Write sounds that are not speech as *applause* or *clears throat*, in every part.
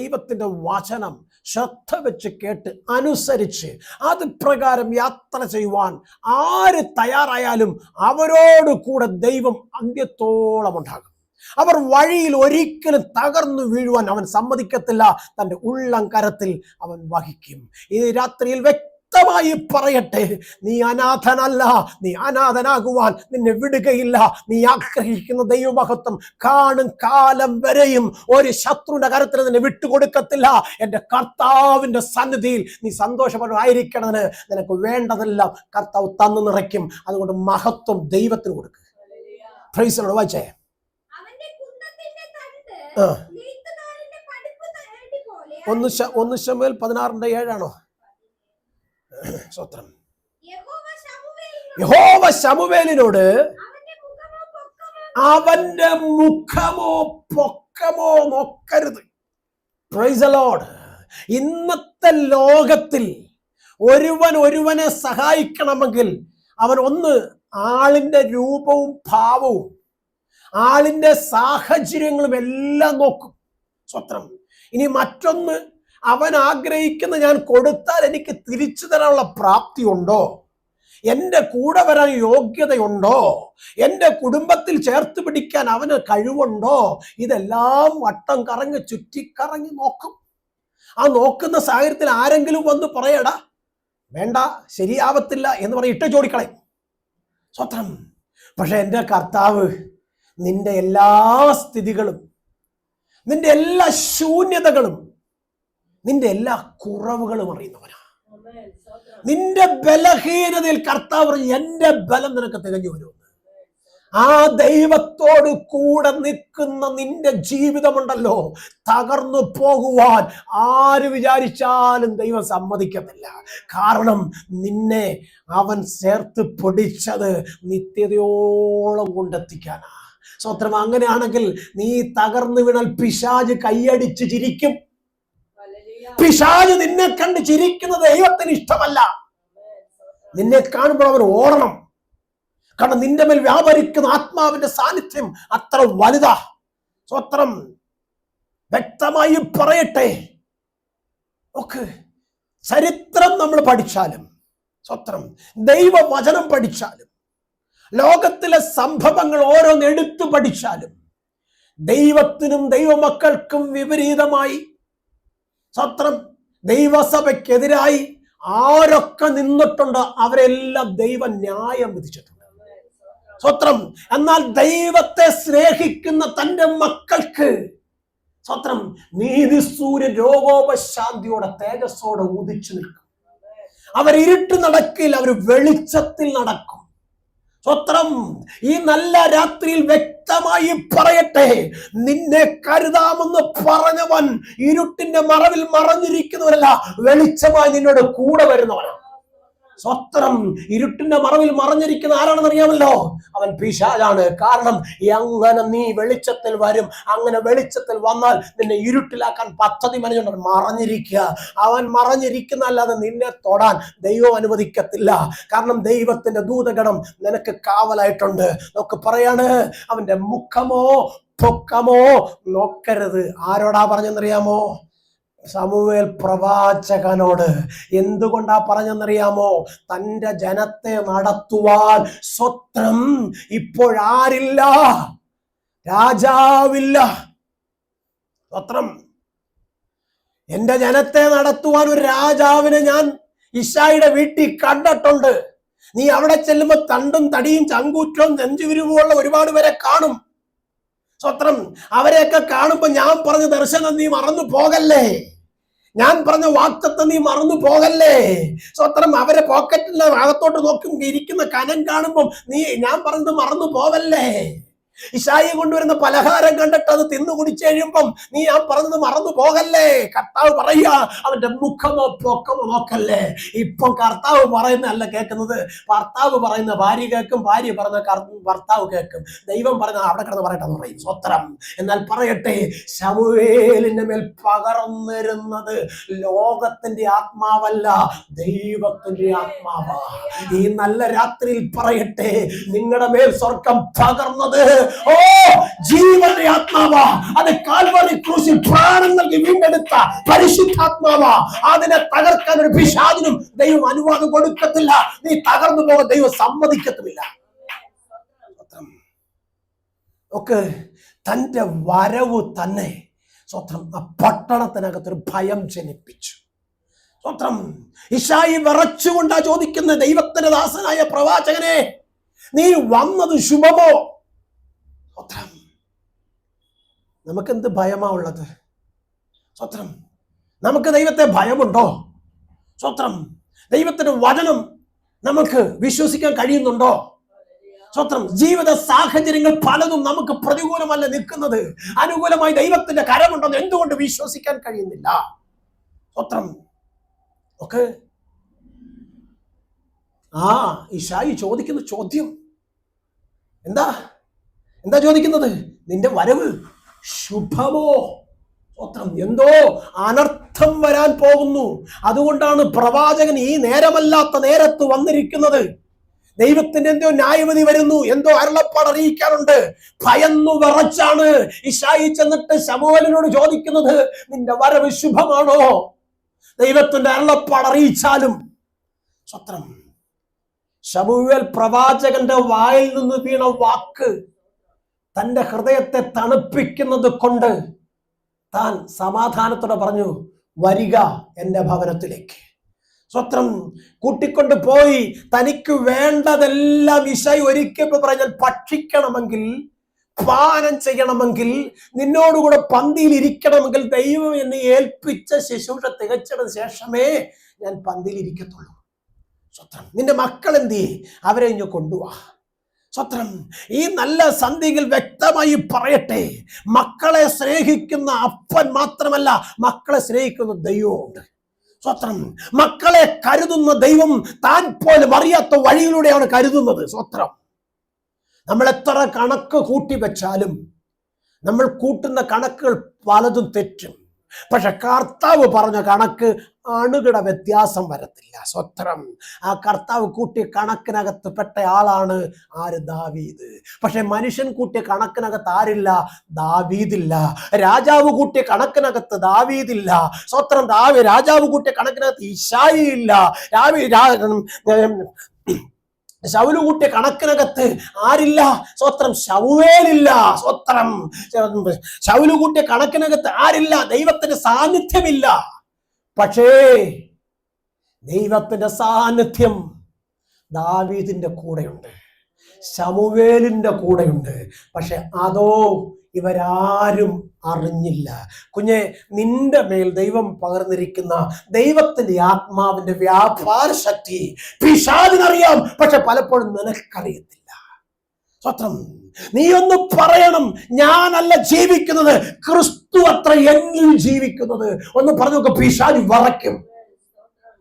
ദൈവത്തിന്റെ വചനം ശ്രദ്ധ വെച്ച് കേട്ട് അനുസരിച്ച് അത് പ്രകാരം യാത്ര ചെയ്യുവാൻ ആര് തയ്യാറായാലും അവരോട് കൂടെ ദൈവം അന്ത്യത്തോളം ഉണ്ടാകും. അവർ വഴിയിൽ ഒരിക്കലും തകർന്നു വീഴുവാൻ അവൻ സമ്മതിക്കത്തില്ല. തന്റെ ഉള്ളം കരത്തിൽ അവൻ വഹിക്കും. ഈ രാത്രിയിൽ വ്യക്തമായി പറയട്ടെ. നീ അനാഥനല്ല. നീ അനാഥനാകുവാൻ നിന്നെ വിടുകയില്ല. നീ ആഗ്രഹിക്കുന്ന ദൈവമഹത്വം കാണും കാലം വരെയും ഒരു ശത്രുവിന്റെ കരത്തിൽ നിന്നെ വിട്ടുകൊടുക്കത്തില്ല. എന്റെ കർത്താവിന്റെ സന്നിധിയിൽ നീ സന്തോഷപരമായിരിക്കണതിന് നിനക്ക് വേണ്ടതെല്ലാം കർത്താവ് തന്നു നിറയ്ക്കും. അതുകൊണ്ട് മഹത്വം ദൈവത്തിന് കൊടുക്കുക ഫ്രൈസലോട് വായിച്ചേ. ഒന്ന് ഒന്ന് ശമേൽ പതിനാറിന്റെ ഏഴാണോ? *clears throat* സ്വത്രം യഹോവ ശമൂവേലിനോട് അവന്റെ മുഖമോ പൊക്കമോ നോക്കരുത്. പ്രൈസ് ഇന്നത്തെ ലോകത്തിൽ ഒരുവൻ ഒരുവനെ സഹായിക്കണമെങ്കിൽ അവൻ ഒന്ന് ആളിന്റെ രൂപവും ഭാവവും ആളിന്റെ സാഹചര്യങ്ങളും എല്ലാം നോക്കും. സ്വത്രം ഇനി മറ്റൊന്ന് അവൻ ആഗ്രഹിക്കുന്ന ഞാൻ കൊടുത്താൽ എനിക്ക് തിരിച്ചു തരാനുള്ള പ്രാപ്തി ഉണ്ടോ എന്റെ കൂടെ വരാൻ യോഗ്യതയുണ്ടോ? എന്റെ കുടുംബത്തിൽ ചേർത്ത് പിടിക്കാൻ അവന് കഴിവുണ്ടോ? ഇതെല്ലാം വട്ടം കറങ്ങി ചുറ്റിക്കറങ്ങി നോക്കും. ആ നോക്കുന്ന സാഹചര്യത്തിൽ ആരെങ്കിലും വന്ന് പറയടാ വേണ്ട ശരിയാവത്തില്ല എന്ന് പറഞ്ഞ് ഇട്ട് ചോടിക്കളയും സ്വത്രം. പക്ഷെ എന്റെ കർത്താവ് നിന്റെ എല്ലാ സ്ഥിതികളും നിന്റെ എല്ലാ ശൂന്യതകളും നിന്റെ എല്ലാ കുറവുകളും അറിയുന്നവനാ. നിന്റെ ബലഹീനതയിൽ കർത്താവ് എന്റെ എന്റെ ബലം നിനക്ക് തികഞ്ഞു വരുമെന്ന്. ആ ദൈവത്തോട് കൂടെ നിൽക്കുന്ന നിന്റെ ജീവിതമുണ്ടല്ലോ. തകർന്നു പോകുവാൻ ആര് വിചാരിച്ചാലും ദൈവം സമ്മതിക്കത്തില്ല. കാരണം നിന്നെ അവൻ ചേർത്ത് പിടിച്ചത് നിത്യതയോളം കൊണ്ടെത്തിക്കാനാ. സ്വത്രം അങ്ങനെയാണെങ്കിൽ നീ തകർന്നു വീണാൽ പിശാജ് കൈയടിച്ച് ചിരിക്കും. പിശാജ് നിന്നെ കണ്ട് ചിരിക്കുന്നത് ദൈവത്തിന് ഇഷ്ടമല്ല. നിന്നെ കാണുമ്പോൾ അവർ ഓടണം. കാരണം നിന്റെ മേൽ വ്യാപരിക്കുന്ന ആത്മാവിന്റെ സാന്നിധ്യം അത്ര വലുതാ. സ്വത്രം വ്യക്തമായി പറയട്ടെ. ഒക്കെ ചരിത്രം നമ്മൾ പഠിച്ചാലും സ്വത്രം ദൈവവചനം പഠിച്ചാലും ലോകത്തിലെ സംഭവങ്ങൾ ഓരോന്ന് എടുത്തു പഠിച്ചാലും ദൈവത്തിനും ദൈവമക്കൾക്കും വിപരീതമായി സ്വത്രം ദൈവസഭയ്ക്കെതിരായി ആരൊക്കെ നിന്നിട്ടുണ്ട് അവരെല്ലാം ദൈവ ന്യായം വിധിച്ചിട്ടുണ്ട്. സ്വത്രം എന്നാൽ ദൈവത്തെ സ്നേഹിക്കുന്ന തന്റെ മക്കൾക്ക് സ്വത്രം നീതി സൂര്യ രോഗോപശാന്തിയോടെ തേജസ്സോടെ ഉദിച്ചു നിൽക്കും. അവർ ഇരുട്ട് നടക്കില്ല അവർ വെളിച്ചത്തിൽ നടക്കും. സ്വത്രം ഈ നല്ല രാത്രിയിൽ വ്യക്തമായി പറയട്ടെ. നിന്നെ കരുതാമെന്ന് പറഞ്ഞവൻ ഇരുട്ടിന്റെ മറവിൽ മറഞ്ഞിരിക്കുന്നവരല്ല വെളിച്ചമായി നിന്നോട് കൂടെ വരുന്നവനാണ്. സ്വത്രം ഇരുട്ടിന്റെ മറവിൽ മറഞ്ഞിരിക്കുന്ന ആരാണെന്ന് അറിയാമല്ലോ അവൻ പിശാചാണ്. കാരണം അങ്ങനെ നീ വെളിച്ചത്തിൽ വരും. അങ്ങനെ വെളിച്ചത്തിൽ വന്നാൽ നിന്നെ ഇരുട്ടിലാക്കാൻ പദ്ധതി മനുഷ്യൻ മറഞ്ഞിരിക്കുക. അവൻ മറഞ്ഞിരിക്കുന്ന അല്ലാതെ നിന്നെ തൊടാൻ ദൈവം അനുവദിക്കത്തില്ല. കാരണം ദൈവത്തിന്റെ ദൂതഗണം നിനക്ക് കാവലായിട്ടുണ്ട്. നമുക്ക് പറയാണ് അവന്റെ മുഖമോ പൊക്കമോ നോക്കരുത്. ആരോടാ പറഞ്ഞെന്നറിയാമോ? സമൂവേൽ പ്രവാചകനോട് എന്തുകൊണ്ടാ പറഞ്ഞെന്നറിയാമോ? തന്റെ ജനത്തെ നടത്തുവാൻ സ്വത്രം ഇപ്പോഴാരില്ല. രാജാവില്ല. സ്വത്രം. എന്റെ ജനത്തെ നടത്തുവാൻ ഒരു രാജാവിനെ ഞാൻ ഇഷായിയുടെ വീട്ടിൽ കണ്ടിട്ടുണ്ട്. നീ അവിടെ ചെല്ലുമ്പോ തണ്ടും തടിയും ചങ്കൂറ്റവും നെഞ്ചുവിരിവുമുള്ള ഒരുപാട് പേരെ കാണും. സ്വത്രം അവരെയൊക്കെ കാണുമ്പോ ഞാൻ പറഞ്ഞ ദർശനം നീ മറന്നു പോകല്ലേ? ഞാൻ പറഞ്ഞ വാക്തത്വം നീ മറന്നു പോകല്ലേ? സ്വത്രം അവരെ പോക്കറ്റിൽ അകത്തോട്ട് നോക്കും ഇരിക്കുന്ന കനം കാണുമ്പോൾ നീ ഞാൻ പറഞ്ഞത് മറന്നു പോവല്ലേ? ഇഷായി കൊണ്ടുവരുന്ന പലഹാരം കണ്ടിട്ട് അത് തിന്നു കുടിച്ചു കഴിയുമ്പം നീ ഞാൻ പറഞ്ഞത് മറന്നു പോകല്ലേ? കർത്താവ് പറയുക അവന്റെ മുഖമോ പൊക്കമോ നോക്കല്ലേ? ഇപ്പം കർത്താവ് പറയുന്നതല്ല കേൾക്കുന്നത്. ഭർത്താവ് പറയുന്ന ഭാര്യ കേൾക്കും ഭാര്യ പറയുന്ന ഭർത്താവ് കേൾക്കും. ദൈവം പറയുന്ന അവിടെ കിടന്ന് പറയട്ടെ പറയും. സ്വത്രം. എന്നാൽ പറയട്ടെ ശമുവേലിന്റെ മേൽ പകർന്നിരുന്നത് ലോകത്തിന്റെ ആത്മാവല്ല ദൈവത്തിന്റെ ആത്മാവാ. ഈ നല്ല രാത്രിയിൽ പറയട്ടെ നിങ്ങളുടെ മേൽ സ്വർഗം പകർന്നത് ഓ ജീവന്റെ ആത്മാവാ. അത് കാൽവറി ക്രൂശിൽ പ്രാണം നൽകി വീണ്ടെടുത്ത പരിശുദ്ധാത്മാവാ. അതിനെ തകർക്കാൻ ഒരു പിശാദിനും ദൈവം അനുവാദം കൊടുക്കത്തില്ല. നീ തകർന്നു പോകാൻ ദൈവം സമ്മതിക്കത്തുമില്ല. ഒക്കെ തന്റെ വരവ് തന്നെ സ്വത്രം. ആ പട്ടണത്തിനകത്തൊരു ഭയം ജനിപ്പിച്ചു. സ്വത്രം. ഇഷായി വിറച്ചുകൊണ്ടാ ചോദിക്കുന്ന ദൈവത്തിന്റെ ദാസനായ പ്രവാചകനെ നീ വന്നത് ശുഭമോ? സ്വത്രം. നമുക്കെന്ത് ഭയമാ ഉള്ളത്? സ്വത്രം. നമുക്ക് ദൈവത്തെ ഭയമുണ്ടോ? സ്വത്രം. ദൈവത്തിന്റെ വചനം നമുക്ക് വിശ്വസിക്കാൻ കഴിയുന്നുണ്ടോ? സ്വത്രം. ജീവിത സാഹചര്യങ്ങൾ പലതും നമുക്ക് പ്രതികൂലമല്ല നിൽക്കുന്നത്. അനുകൂലമായി ദൈവത്തിന്റെ കരമുണ്ടെന്ന് എന്തുകൊണ്ട് വിശ്വസിക്കാൻ കഴിയുന്നില്ല? സ്വത്രം. ഒക്കെ ആ ഇഷായി ചോദിക്കുന്ന ചോദ്യം. എന്താ? എന്താ ചോദിക്കുന്നത്? നിന്റെ വരവ്. ശുഭമോ? സ്വത്രം എന്തോ അനർത്ഥം വരാൻ പോകുന്നു. അതുകൊണ്ടാണ് പ്രവാചകൻ ഈ നേരമല്ലാത്ത നേരത്ത് വന്നിരിക്കുന്നത്. ദൈവത്തിന്റെ എന്തോ ന്യായവിധി വരുന്നു. എന്തോ അരുളപ്പാട് അറിയിക്കാറുണ്ട് ഭയന്നു വിറച്ചാണ്. ഇഷായി ചെന്നിട്ട് ശമോലിനോട് ചോദിക്കുന്നത് നിന്റെ വരവ് ശുഭമാണോ? ദൈവത്തിന്റെ അരുളപ്പാട് അറിയിച്ചാലും. സ്വത്രം ശമുവേൽ പ്രവാചകന്റെ വായിൽ നിന്ന് വീണ വാക്ക് തന്റെ ഹൃദയത്തെ തണുപ്പിക്കുന്നത് കൊണ്ട് താൻ സമാധാനത്തോടെ പറഞ്ഞു വരിക എന്റെ ഭവനത്തിലേക്ക്. സ്വത്രം കൂട്ടിക്കൊണ്ട് പോയി. തനിക്ക് വേണ്ടതെല്ലാം ഇശായി ഒരിക്കൽ പറഞ്ഞാൽ ഭക്ഷിക്കണമെങ്കിൽ പാനം ചെയ്യണമെങ്കിൽ നിന്നോടുകൂടെ പന്തിയിൽ ഇരിക്കണമെങ്കിൽ ദൈവം എന്നെ ഏൽപ്പിച്ച ശുശ്രൂഷ തികച്ചതിന് ശേഷമേ ഞാൻ പന്തിയിൽ ഇരിക്കത്തുള്ളൂ. സ്വത്രം നിന്റെ മക്കൾ എന്ത്? അവരെ ഇഞ്ഞു കൊണ്ടുവാ. സ്വത്രം. ഈ നല്ല സന്ധിയിൽ വ്യക്തമായി പറയട്ടെ. മക്കളെ സ്നേഹിക്കുന്ന അപ്പൻ മാത്രമല്ല മക്കളെ സ്നേഹിക്കുന്ന ദൈവമുണ്ട് സ്വത്രം. മക്കളെ കരുതുന്ന ദൈവം താൻ പോലും അറിയാത്ത വഴിയിലൂടെയാണ് കരുതുന്നത്. സ്വത്രം. നമ്മൾ എത്ര കണക്ക് കൂട്ടി വെച്ചാലും നമ്മൾ കൂട്ടുന്ന കണക്കുകൾ പലതും തെറ്റും. പക്ഷെ കർത്താവ് പറഞ്ഞ കണക്ക് അണുകിട വ്യത്യാസം വരത്തില്ല. സ്വത്രം. ആ കർത്താവ് കൂട്ടിയ കണക്കിനകത്ത് പെട്ട ആളാണ് ആര്? ദാവീദ്. പക്ഷെ മനുഷ്യൻ കൂട്ടിയ കണക്കിനകത്ത് ആരില്ല? ദാവീദില്ല. രാജാവ് കൂട്ടിയ കണക്കിനകത്ത് ദാവീദില്ല. സ്വത്രം ദാവി രാജാവ് കൂട്ടിയ കണക്കിനകത്ത് ഇല്ല രാവി ശൗൽ കൂട്ടിയ കണക്കിനകത്ത് ആരില്ല? സ്വത്രം ശൗവേലില്ല സ്വത്രം. ശൗൽ കൂട്ടിയ കണക്കിനകത്ത് ആരില്ല? ദൈവത്തിന്റെ സാന്നിധ്യമില്ല. പക്ഷേ ദൈവത്തിന്റെ സാന്നിധ്യം ദാവീദിന്റെ കൂടെയുണ്ട്. ശമുവേലിന്റെ കൂടെയുണ്ട്. പക്ഷെ അതോ ഇവരാരും അറിഞ്ഞില്ല. കുഞ്ഞെ നിന്റെ മേൽ ദൈവം പകർന്നിരിക്കുന്ന ദൈവത്തിന്റെ ആത്മാവിന്റെ വ്യാപാര ശക്തി പിശാദിനറിയാം പക്ഷെ പലപ്പോഴും നിനക്കറിയത്തില്ല. സ്വത്രം നീ ഒന്ന് പറയണം. ഞാനല്ല ജീവിക്കുന്നത്. ക്രിസ്തു അത്ര എന്നിൽ ജീവിക്കുന്നത്. ഒന്ന് പറഞ്ഞു നോക്ക് പിശാദി വറയ്ക്കും.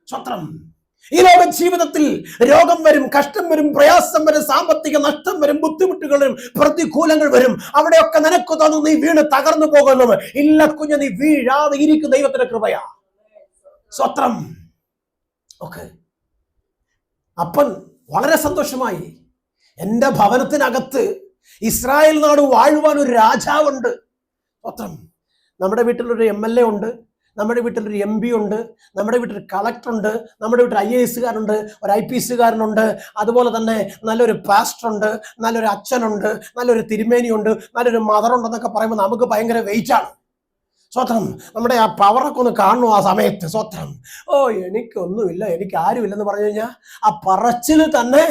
സ്വത്രം. ഈ ലോക ജീവിതത്തിൽ രോഗം വരും കഷ്ടം വരും പ്രയാസം വരും സാമ്പത്തിക നഷ്ടം വരും ബുദ്ധിമുട്ടുകൾ വരും പ്രതികൂലങ്ങൾ വരും. അവിടെയൊക്കെ നിനക്ക് തോന്നുന്നു നീ വീണ് തകർന്നു പോകുന്നു ഇല്ല കുഞ്ഞ് നീ വീഴാതെ ഇരിക്കും ദൈവത്തിന്റെ കൃപയാ. സ്വത്രം. ഓക്കെ. അപ്പൻ വളരെ സന്തോഷമായി. എന്റെ ഭവനത്തിനകത്ത് ഇസ്രായേൽ നാട് വാഴുവാൻ ഒരു രാജാവുണ്ട്. സ്വത്രം. നമ്മുടെ വീട്ടിലൊരു എം എൽ എ ഉണ്ട്. നമ്മുടെ വീട്ടിലൊരു എം പി ഉണ്ട് നമ്മുടെ വീട്ടിൽ കളക്ടർ ഉണ്ട് നമ്മുടെ വീട്ടിൽ ഐ എ എസ്സുകാരുണ്ട് ഒരു ഐ പി എസ്സുകാരനുണ്ട് അതുപോലെ തന്നെ നല്ലൊരു പാസ്റ്റർ ഉണ്ട് നല്ലൊരു അച്ഛനുണ്ട് നല്ലൊരു തിരുമേനിയുണ്ട് നല്ലൊരു മദറുണ്ടെന്നൊക്കെ പറയുമ്പോൾ നമുക്ക് ഭയങ്കര വെയിറ്റ് ആണ്. സ്വത്രം നമ്മുടെ ആ പവറൊക്കെ ഒന്ന് കാണുന്നു ആ സമയത്ത്? സ്വത്രം ഓ എനിക്കൊന്നുമില്ല എനിക്ക് ആരുമില്ലെന്ന് പറഞ്ഞു കഴിഞ്ഞാൽ ആ പറച്ചിൽ തന്നെ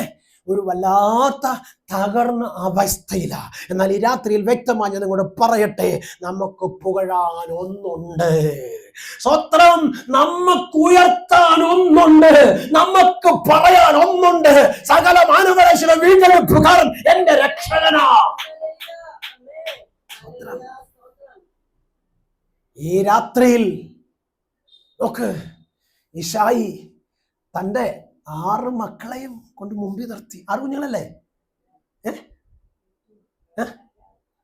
ഒരു വല്ലാത്ത തകർന്ന അവസ്ഥയിലാണ് എന്നാൽ ഈ രാത്രിയിൽ വ്യക്തമായി ഞാൻ നിങ്ങളോട് പറയട്ടെ നമുക്ക് പുകഴാൻ ഒന്നുണ്ട്. സ്വത്രം നമുക്ക് ഉയർത്താൻ ഒന്നുണ്ട്. നമുക്ക് പറയാൻ ഒന്നുണ്ട്. സകല മാനവരാശിയുടെ വീണ്ടെടുപ്പുകാരൻ എന്റെ രക്ഷകനാ. ഈ രാത്രിയിൽ നോക്ക് ഇഷായി തന്റെ ആറ് മക്കളെയും കൊണ്ട് മുമ്പിൽ നിർത്തി. ആറ് കുഞ്ഞുങ്ങളല്ലേ?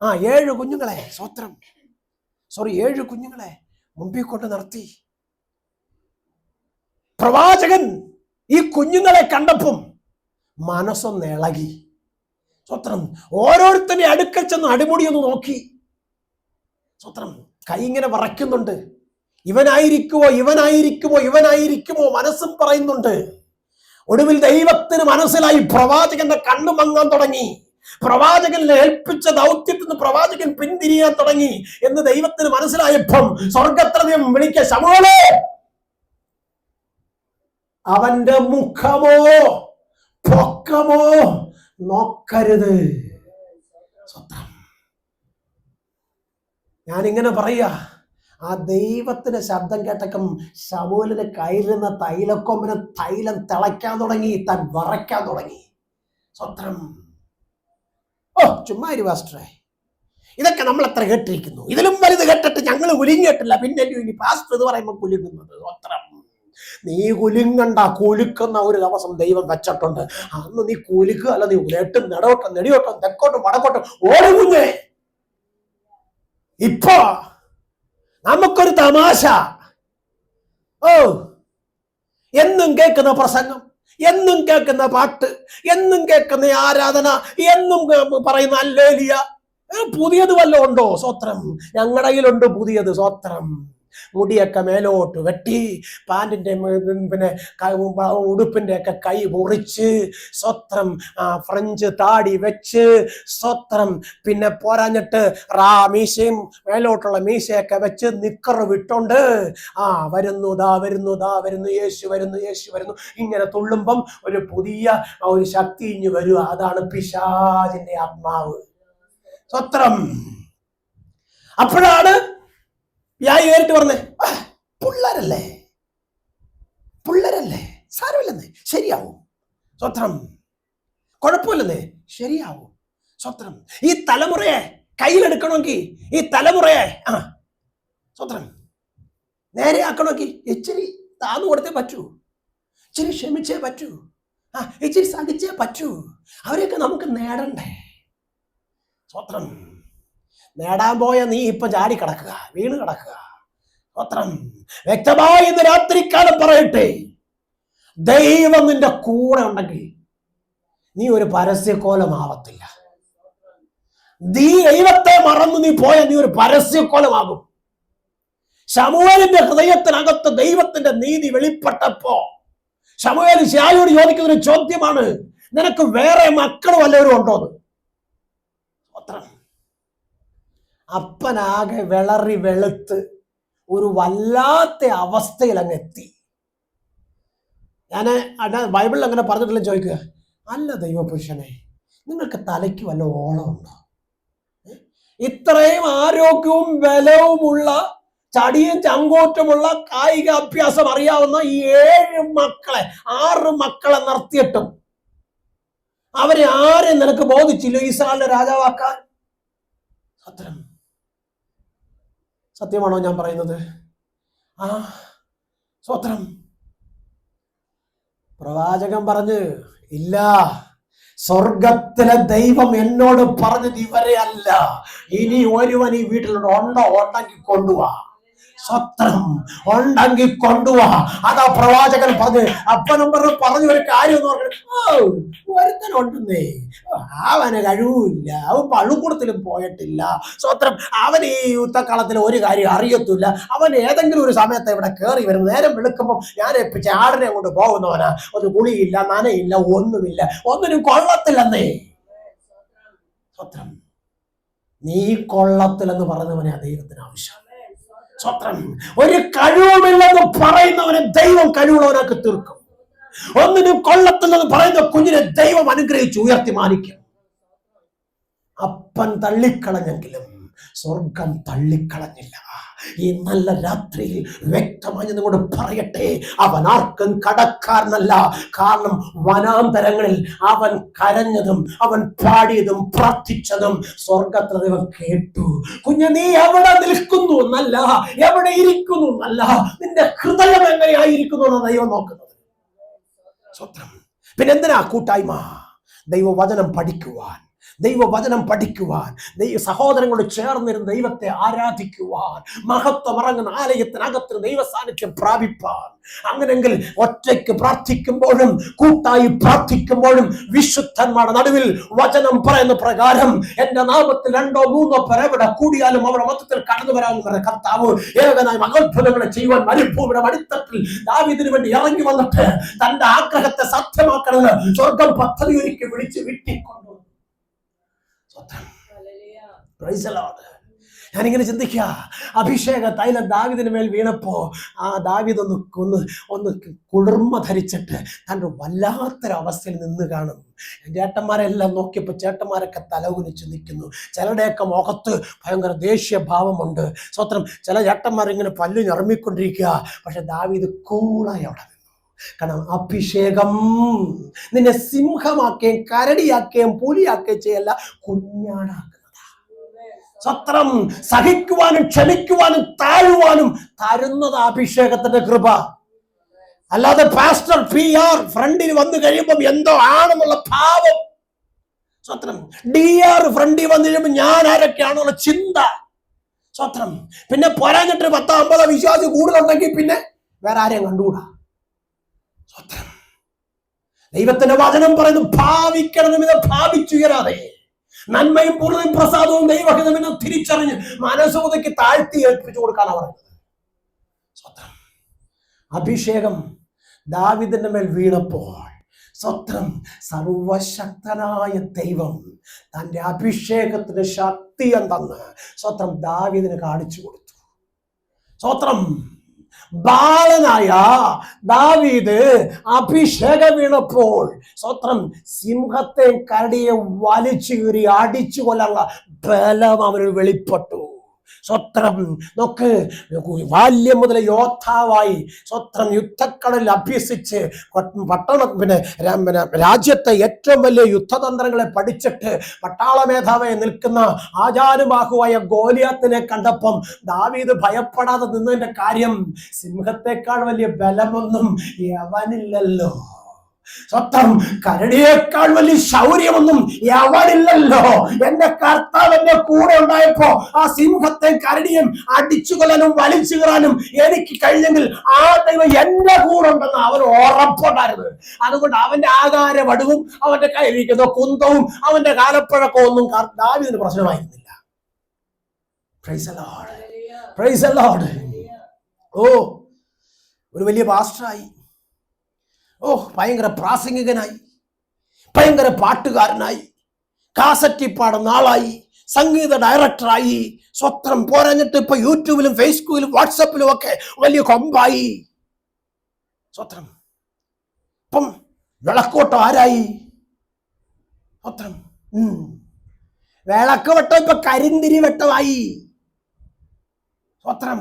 ആ ഏഴ് കുഞ്ഞുങ്ങളെ. സ്വത്രം. സോറി ഏഴ് കുഞ്ഞുങ്ങളെ മുമ്പിൽ കൊണ്ട് നിർത്തി. പ്രവാചകൻ ഈ കുഞ്ഞുങ്ങളെ കണ്ടപ്പം മനസ്സൊന്ന് ഇളകി. സ്വത്രം ഓരോരുത്തരെ അടുക്കൽ ചെന്ന് അടിമുടി ഒന്ന് നോക്കി. സ്വത്രം കൈ ഇങ്ങനെ വറയ്ക്കുന്നുണ്ട്. ഇവനായിരിക്കുമോ ഇവനായിരിക്കുമോ ഇവനായിരിക്കുമോ മനസ്സും പറയുന്നുണ്ട്. ഒടുവിൽ ദൈവത്തിന് മനസ്സിലായി പ്രവാചകന്റെ കണ്ണു മങ്ങാൻ തുടങ്ങി. പ്രവാചകൻ ഏൽപ്പിച്ച ദൗത്യത്തിൽ നിന്ന് പ്രവാചകൻ പിന്തിരിയാൻ തുടങ്ങി എന്ന് ദൈവത്തിന് മനസ്സിലായപ്പം സ്വർഗത്രതയും വിളിക്ക ശമോളെ അവന്റെ മുഖമോ പൊക്കമോ നോക്കരുത്. സ്വത്രം. ഞാനിങ്ങനെ പറയാ ആ ദൈവത്തിന്റെ ശബ്ദം കേട്ടക്കം ശമൂലിന് കയ്യിലിരുന്ന തൈലക്കൊമ്പിന് തൈലം തിളയ്ക്കാൻ തുടങ്ങി താൻ വറയ്ക്കാൻ തുടങ്ങി. സ്വത്രം. ഓ ചുമ്മാ ഒരു ഇതൊക്കെ നമ്മൾ എത്ര കേട്ടിരിക്കുന്നു. ഇതിലും വലുത് കേട്ടിട്ട് ഞങ്ങൾ കുലുങ്ങിയിട്ടില്ല. പിന്നെ ഇനി പാസ്റ്റർ ഇത് പറയുമ്പോൾ കുലുങ്ങുന്നത്. സ്വത്രം. നീ കുലുങ്ങണ്ട കുലുക്കുന്ന ഒരു ദിവസം ദൈവം വെച്ചിട്ടുണ്ട്. അന്ന് നീ കുലുക്കുക അല്ല നീ ഉലട്ടും നെടോട്ടം നെടിയോട്ടും തെക്കോട്ടും വടക്കോട്ടും ഓടുകുന്നേ ഇപ്പോ നമുക്കൊരു തമാശ. ഓ എന്നും കേൾക്കുന്ന പ്രസംഗം എന്നും കേൾക്കുന്ന പാട്ട് എന്നും കേൾക്കുന്ന ആരാധന എന്നും പറയുന്ന അല്ലേലിയ. പുതിയത് വല്ലതും ഉണ്ടോ സ്വത്രം? ഞങ്ങളുടെ കയ്യിലുണ്ട് പുതിയത് സ്വത്രം. മുടിയൊക്കെ മേലോട്ട് വെട്ടി പാന്റിന്റെ പിന്നെ ഉടുപ്പിന്റെ ഒക്കെ കൈ മുറിച്ച് സ്വത്രം ഫ്രഞ്ച് താടി വെച്ച് സ്വത്രം പിന്നെ പോരാഞ്ഞിട്ട് റാ മീശയും മേലോട്ടുള്ള മീശയൊക്കെ വെച്ച് നിക്കർ വിട്ടുണ്ട് ആ വരുന്നു ദാ വരുന്നു ദാ വരുന്നു യേശു വരുന്നു യേശു വരുന്നു. ഇങ്ങനെ തുള്ളുമ്പം ഒരു പുതിയ ഒരു ശക്തി ഇഞ്ഞു വരിക. അതാണ് പിശാചിന്റെ ആത്മാവ്. സ്വത്രം. അപ്പോഴാണ് ഞാൻ കയറിട്ട് പറഞ്ഞേ. "ആ, പിള്ളേരല്ലേ? പിള്ളേരല്ലേ? സാരമില്ലെന്നേ. ശരിയാവും. സ്വത്രം. കുഴപ്പമില്ലെന്നേ. ശരിയാവും. സ്വത്രം. ഈ തലമുറയെ കയ്യിലെടുക്കണമെങ്കിൽ ഈ തലമുറയെ ആ സ്വത്രം. നേരെ ആക്കണമെങ്കിൽ ഇച്ചിരി താന്നു കൊടുത്തേ പറ്റൂ. ഇച്ചിരി ക്ഷമിച്ചേ പറ്റൂ. ആ ഇച്ചിരി സഹിച്ചേ പറ്റൂ. അവരെയൊക്കെ നമുക്ക് നേടണ്ടേ. സ്വത്രം. നേടാൻ പോയ നീ ഇപ്പൊ ചാടി കിടക്കുക വീണ് കിടക്കുക. സ്വത്രം വ്യക്തമായി ഇന്ന് രാത്രിക്കാലം പറയട്ടെ. ദൈവം നിന്റെ കൂടെ ഉണ്ടെങ്കിൽ നീ ഒരു പരസ്യക്കോലമാവത്തില്ല നീ ദൈവത്തെ മറന്നു നീ പോയ നീ ഒരു പരസ്യക്കോലമാകും ശമുവേലിന്റെ ഹൃദയത്തിനകത്ത് ദൈവത്തിന്റെ നീതി വെളിപ്പെട്ടപ്പോ ശമുവേൽ ശായോട് ചോദിക്കുന്ന ഒരു ചോദ്യമാണ് നിനക്ക് വേറെ മക്കൾ വല്ലവരും ഉണ്ടോന്ന് സ്വത്രം അപ്പനാകെ വിളറി വെളുത്ത് ഒരു വല്ലാത്ത അവസ്ഥയിൽ അങ്ങ് എത്തി. ഞാൻ ബൈബിളിൽ അങ്ങനെ പറഞ്ഞിട്ടില്ല ചോദിക്കുക? അല്ല ദൈവപുരുഷനെ നിങ്ങൾക്ക് തലയ്ക്ക് വല്ല ഓളമുണ്ടോ ഉണ്ടോ? ഇത്രയും ആരോഗ്യവും ബലവുമുള്ള ചടിയും ചങ്കോറ്റമുള്ള കായിക അഭ്യാസം അറിയാവുന്ന ഈ ഏഴ് മക്കളെ ആറ് മക്കളെ നിർത്തിയിട്ടും അവരെ ആരെ നിനക്ക് ബോധിച്ചില്ലോ? ഇസ്രായേലിന്റെ രാജാവാക്കാൻ. സത്യം. സത്യമാണോ ഞാൻ പറയുന്നത്? ആ സ്വത്രം പ്രവാചകൻ പറഞ്ഞ് ഇല്ല സ്വർഗത്തിലെ ദൈവം എന്നോട് പറഞ്ഞത് ഇവരെ അല്ല. ഇനി ഒരുവൻ ഈ വീട്ടിലുണ്ട് ഉണ്ടോ ഉണ്ടെങ്കിൽ കൊണ്ടുവാ. സ്വത്രം ഉണ്ടെങ്കിൽ കൊണ്ടുവാ. അതാ പ്രവാചകൻ പറഞ്ഞ് അപ്പനും പറഞ്ഞു പറഞ്ഞ ഒരു കാര്യം എന്ന് പറഞ്ഞു ഒരുത്തനുണ്ടെന്നേ. അവന് കഴിവില്ല. അവൻ പള്ളിക്കൂടത്തിലും പോയിട്ടില്ല. സ്വത്രം അവൻ ഈ യുദ്ധക്കളത്തിൽ ഒരു കാര്യം അറിയത്തില്ല. അവൻ ഏതെങ്കിലും ഒരു സമയത്ത് ഇവിടെ കയറി വരും. നേരം വെളുക്കുമ്പോൾ ഞാൻ ചാടിനെ കൊണ്ട് പോകുന്നവനാ. ഒരു കുളിയില്ല നനയില്ല ഒന്നുമില്ല. ഒന്നിനും കൊള്ളത്തില്ലെന്നേ. സ്വത്രം നീ കൊള്ളത്തില്ലെന്ന് പറഞ്ഞവനെ അദ്ദേഹത്തിന് ആവശ്യം സ്വത്രം ഒരു കഴിവുമില്ലെന്ന് പറയുന്നവനെ ദൈവം കഴിവുള്ളവനാക്കി തീർക്കും. ഒന്നിനും കൊള്ളത്തില്ലെന്ന് പറയുന്ന കുഞ്ഞിനെ ദൈവം അനുഗ്രഹിച്ചു ഉയർത്തി മാനിക്കും. അപ്പൻ തള്ളിക്കളഞ്ഞെങ്കിലും സ്വർഗം തള്ളിക്കളഞ്ഞില്ല. ഈ നല്ല രാത്രിയിൽ വ്യക്തമായി നിങ്ങളോട് പറയട്ടെ. അവൻ ആർക്കും കടക്കാരനല്ല. കാരണം വനാന്തരങ്ങളിൽ അവൻ കരഞ്ഞതും അവൻ പാടിയതും പ്രാർത്ഥിച്ചതും സ്വർഗത്തിൽ ദൈവം കേട്ടു. കുഞ്ഞ നീ എവിടെ നിൽക്കുന്നു എന്നല്ല എവിടെ ഇരിക്കുന്നു എന്നല്ല. നിന്റെ ഹൃദയം എങ്ങനെയായിരിക്കുന്നു എന്ന് ദൈവം നോക്കുന്നത്. സ്വത്രം പിന്നെന്തിനാ കൂട്ടായ്മ? ദൈവവചനം പഠിക്കുവാൻ. ദൈവവചനം പഠിക്കുവാൻ ദൈവ സഹോദരങ്ങളോട് ചേർന്നിരുന്ന് ദൈവത്തെ ആരാധിക്കുവാൻ മഹത്വം ഇറങ്ങുന്ന ആലയത്തിനകത്തിന് ദൈവ സാന്നിധ്യം പ്രാപിപ്പാൻ. അങ്ങനെങ്കിൽ ഒറ്റയ്ക്ക് പ്രാർത്ഥിക്കുമ്പോഴും കൂട്ടായി പ്രാർത്ഥിക്കുമ്പോഴും വിശുദ്ധന്മാരുടെ നടുവിൽ വചനം പറയുന്ന പ്രകാരം എന്റെ നാമത്തിൽ രണ്ടോ മൂന്നോ പേർ എവിടെ കൂടിയാലും അവരുടെ മൊത്തത്തിൽ കടന്നു പറയുന്ന കർത്താവ് ഏകനായ മകത്ഭുതങ്ങളെ ചെയ്യുവാൻ മരുഭൂമിയുടെ അടിത്തട്ടിൽ ദാവിദിനു വേണ്ടി ഇറങ്ങി വന്നിട്ട് തന്റെ ആഗ്രഹത്തെ സത്യമാക്കണമെന്ന് സ്വർഗം പദ്ധതി ഒരുക്കി വിളിച്ച് വിട്ടിക്കൊണ്ടു Lord. ഞാനിങ്ങനെ ചിന്തിക്കുക അഭിഷേക തൈലം ദാവിദിന് മേൽ വീണപ്പോ ആ ദാവിദ് ഒന്ന് ഒന്ന് ഒന്ന് കുളിർമ ധരിച്ചിട്ട് തന്റെ വല്ലാത്തൊരവസ്ഥയിൽ നിന്ന് കാണും. ചേട്ടന്മാരെല്ലാം നോക്കിയപ്പോൾ ചേട്ടന്മാരൊക്കെ തലകുനിച്ച് നിൽക്കുന്നു. ചിലരുടെയൊക്കെ മുഖത്ത് ഭയങ്കര ദേഷ്യ ഭാവമുണ്ട് സ്വത്രം ചില ചേട്ടന്മാരിങ്ങനെ പല്ല് ഞറമിക്കൊണ്ടിരിക്കുക പക്ഷെ ദാവീദ് കൂളായി അവിടെ കാരണം അഭിഷേകം. നിന്നെ സിംഹമാക്കുകയും കരടിയാക്കുകയും പുലിയാക്കുകയും ചെയ്യല്ല കുഞ്ഞാടാക്കുന്നത്. സത്രം സഹിക്കുവാനും ക്ഷമിക്കുവാനും താഴുവാനും തരുന്നത് അഭിഷേകത്തിന്റെ കൃപ. അല്ലാതെ പാസ്റ്റർ പി ആർ ഫ്രണ്ടിൽ വന്നു കഴിയുമ്പം എന്തോ ആണെന്നുള്ള ഭാവം. സ്വത്രം ഡി ആർ ഫ്രണ്ടിൽ വന്നു കഴിയുമ്പോൾ ഞാൻ ആരൊക്കെയാണെന്നുള്ള ചിന്ത. സ്വത്രം പിന്നെ പോരാഞ്ഞിട്ട് പത്തോ അമ്പതോ വിശ്വാസി കൂടുതലുണ്ടെങ്കിൽ പിന്നെ വേറെ ആരെയും കണ്ടുകൂടാ. സ്വത്രം ദൈവത്തിന്റെ വചനം പറയുന്നു ഭാവിക്കണമെന്ന് ഭാവിച്ചുയരാതെ നന്മയും പൂർണയും പ്രസാദവും ദൈവഹിതമെന്ന് തിരിച്ചറിഞ്ഞ് മനസ്സുമുതയ്ക്ക് താഴ്ത്തി ഏൽപ്പിച്ചു കൊടുക്കാനാണ് പറയുന്നത് സ്വത്രം അഭിഷേകം ദാവിദിന്റെ മേൽ വീണപ്പോൾ സ്വത്രം സർവശക്തനായ ദൈവം തന്റെ അഭിഷേകത്തിന് ശക്തി എന്തെന്ന് സ്വത്രം ദാവിദിന് കാണിച്ചു കൊടുത്തു. സ്വത്രം ബാലനായ ദാവീദ് അഭിഷേകം വീണപ്പോൾ സ്വത്രം സിംഹത്തെ കരടിയെ വലിച്ചു കീറി അടിച്ചു കൊല്ലാനുള്ള ബലം അവന് വെളിപ്പെട്ടു. സ്വത്രം. നോക്ക് ബാല്യം മുതൽ യോദ്ധാവായി സ്വത്രം യുദ്ധക്കടലിൽ അഭ്യസിച്ച് പട്ടണം പിന്നെ രാജ്യത്തെ ഏറ്റവും വലിയ യുദ്ധതന്ത്രങ്ങളെ പഠിച്ചിട്ട് പട്ടാള മേധാവിയെ നിൽക്കുന്ന ആചാരബാഹുവായ ഗോലിയാത്തിനെ കണ്ടപ്പം ദാവീദ് ഭയപ്പെടാതെ നിന്നതിന്റെ കാര്യം സിംഹത്തെക്കാൾ വലിയ ബലമൊന്നും യവനില്ലല്ലോ. സ്വത്തം കരടിയേക്കാൾ വലിയ ശൗര്യമൊന്നും എവിടില്ലല്ലോ എന്റെ കർത്താവ് എന്റെ കൂടെ ഉണ്ടായപ്പോ ആ സിംഹത്തെ കരടിയും അടിച്ചു കൊല്ലാനും വലിച്ചു കയറാനും എനിക്ക് കഴിഞ്ഞെങ്കിൽ ആ ദൈവം എന്റെ കൂടെ ഉണ്ടെന്ന് അവൻ ഉറപ്പുണ്ടായിരുന്നു. അതുകൊണ്ട് അവന്റെ ആകാര വടുവും അവന്റെ കയ്യിലിരിക്കുന്ന കുന്തവും അവന്റെ കാലപ്പഴക്കവും ഒന്നും ദാവീദിന് പ്രശ്നമായിരുന്നില്ല. ഓ ഒരു വലിയ പാസ്റ്ററായി ഓ ഭയങ്കര പ്രാസംഗികനായി. ഭയങ്കര പാട്ടുകാരനായി. കാസറ്റി പാടുന്ന ആളായി. സംഗീത ഡയറക്ടറായി സ്വത്രം പോരഞ്ഞിട്ട് ഇപ്പൊ യൂട്യൂബിലും ഫേസ്ബുക്കിലും വാട്സപ്പിലും ഒക്കെ വലിയ കൊമ്പായി. സ്വത്രം. ഇപ്പം വിളക്കോട്ടം ആരായി? സ്വത്രം. വിളക്ക് വട്ടം ഇപ്പൊ കരിന്തിരി വെട്ടമായി. സ്വത്രം.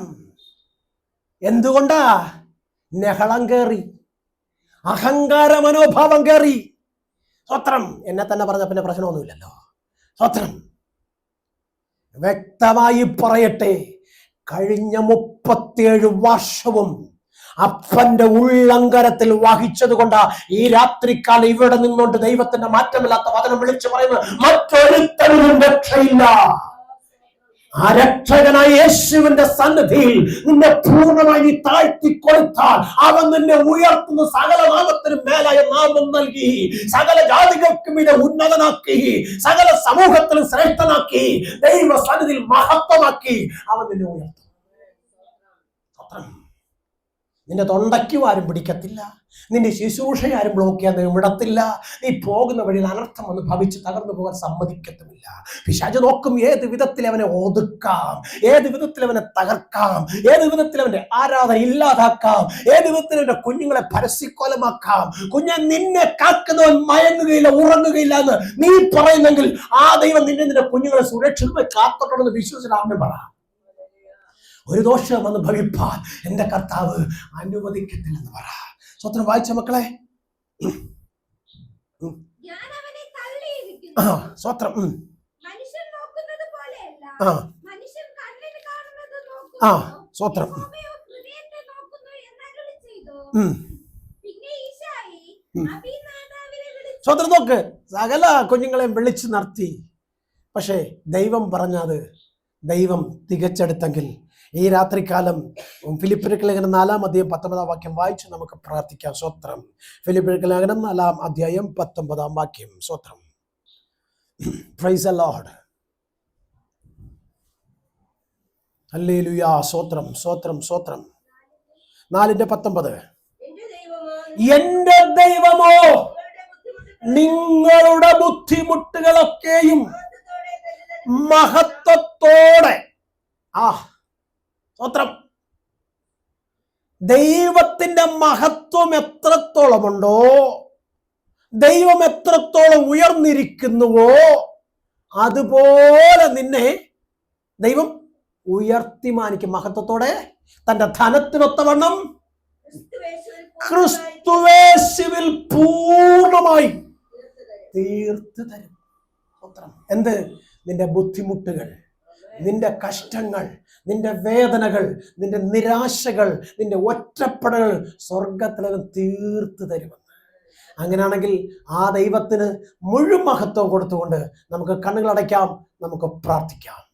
എന്തുകൊണ്ടാ? നെഹളം കേറി. അഹങ്കാര മനോഭാവം കയറി സ്വത്രം. എന്നെ തന്നെ പറഞ്ഞ പിന്നെ പ്രശ്നമൊന്നുമില്ലല്ലോ. സ്വത്രം. വ്യക്തമായി പറയട്ടെ. കഴിഞ്ഞ മുപ്പത്തിയേഴ് വർഷവും അപ്പന്റെ ഉള്ളങ്കരത്തിൽ വഹിച്ചത് കൊണ്ടാ ഈ രാത്രിക്കാലം ഇവിടെ നിന്നുകൊണ്ട് ദൈവത്തിന്റെ മാറ്റമില്ലാത്ത വചനം വിളിച്ചു പറയുന്നത്. മറ്റൊരുത്തരും രക്ഷയില്ല. ആ രക്ഷകനായ യേശുവിന്റെ സന്നിധിയിൽ നിന്നെ പൂർണമായി താഴ്ത്തി കൊടുത്താൽ അവൻ നിന്നെ ഉയർത്തുന്ന. സകല നാമത്തിനും മേലായ നാമം നൽകി സകല ജാതികൾക്കും ഇത് ഉന്നതനാക്കി സകല സമൂഹത്തിലും ശ്രേഷ്ഠനാക്കി ദൈവ സന്നിധിയിൽ മഹത്വമാക്കി അവൻ നിന്നെ ഉയർത്തും. നിന്റെ തൊണ്ടയ്ക്കും ആരും പിടിക്കത്തില്ല. നിന്റെ ശുശ്രൂഷയെ ആരും ബ്ലോക്ക് ചെയ്യാൻ വിടത്തില്ല. നീ പോകുന്ന വഴിയിൽ അനർത്ഥം വന്ന് ഭവിച്ച് തകർന്നു പോകാൻ സമ്മതിക്കത്തുമില്ല. പിശാജ് നോക്കും ഏത് വിധത്തിൽ അവനെ ഒതുക്കാം ഏത് വിധത്തിൽ അവനെ തകർക്കാം ഏത് വിധത്തിൽ അവന്റെ ആരാധന ഇല്ലാതാക്കാം ഏത് വിധത്തിൽ അവന്റെ കുഞ്ഞുങ്ങളെ പരസ്യക്കൊലമാക്കാം. കുഞ്ഞെ നിന്നെ കാക്കുന്നവൻ മയങ്ങുകയില്ല ഉറങ്ങുകയില്ല എന്ന് നീ പറയുന്നെങ്കിൽ ആ ദൈവം നിന്നെ നിന്റെ കുഞ്ഞുങ്ങളെ സുരക്ഷിതമായി കാത്തോട്ടെന്ന് വിശ്വസിച്ച് പറ. ഒരു ദോഷം വന്ന് ഭവിപ്പാൻ എന്റെ കർത്താവ് അനുവദിക്കത്തില്ലെന്ന് പറ. സ്വത്രം വായിച്ച മക്കളെ? ആ സ്വത്രം ആ. ആ നോക്ക്. സകല കുഞ്ഞുങ്ങളെയും വിളിച്ചു നടത്തി. പക്ഷേ ദൈവം പറഞ്ഞത് ദൈവം തികച്ചെടുത്തെങ്കിൽ ഈ രാത്രികാലം ഫിലിപ്പിനക്ക് ലേഖനം നാലാം അധ്യായം പത്തൊമ്പതാം വാക്യം വായിച്ച് നമുക്ക് പ്രാർത്ഥിക്കാം. സ്വത്രം ഫിലിപ്പിനക്ക് ലേഖനം നാലാം അധ്യായം പത്തൊമ്പതാം വാക്യം? സ്വത്രം പ്രൈസ് ലോഡ് അല്ലേലുയാ സ്വത്രം സ്വത്രം സ്വത്രം നാലിന്റെ പത്തൊമ്പത്. എന്റെ ദൈവമോ നിങ്ങളുടെ ബുദ്ധിമുട്ടുകളൊക്കെയും മഹത്വത്തോടെ ആ സ്വത്രം ദൈവത്തിന്റെ മഹത്വം എത്രത്തോളമുണ്ടോ? ദൈവം എത്രത്തോളം ഉയർന്നിരിക്കുന്നുവോ അതുപോലെ നിന്നെ ദൈവം ഉയർത്തി മാനിക്കും. മഹത്വത്തോടെ തന്റെ ധനത്തിനൊത്തവണ്ണം ക്രിസ്തുവേശുവിൽ പൂർണമായി തീർത്തു. തരും. എന്ത്? നിന്റെ ബുദ്ധിമുട്ടുകൾ. നിന്റെ കഷ്ടങ്ങൾ നിന്റെ വേദനകൾ നിന്റെ നിരാശകൾ നിന്റെ ഒറ്റപ്പെടലുകൾ സ്വർഗത്തിലവൻ തീർത്ത് തരുമെന്ന്. അങ്ങനെയാണെങ്കിൽ ആ ദൈവത്തിന് മുഴുവൻ മഹത്വം കൊടുത്തുകൊണ്ട് നമുക്ക് കണ്ണുകൾ അടയ്ക്കാം നമുക്ക് പ്രാർത്ഥിക്കാം.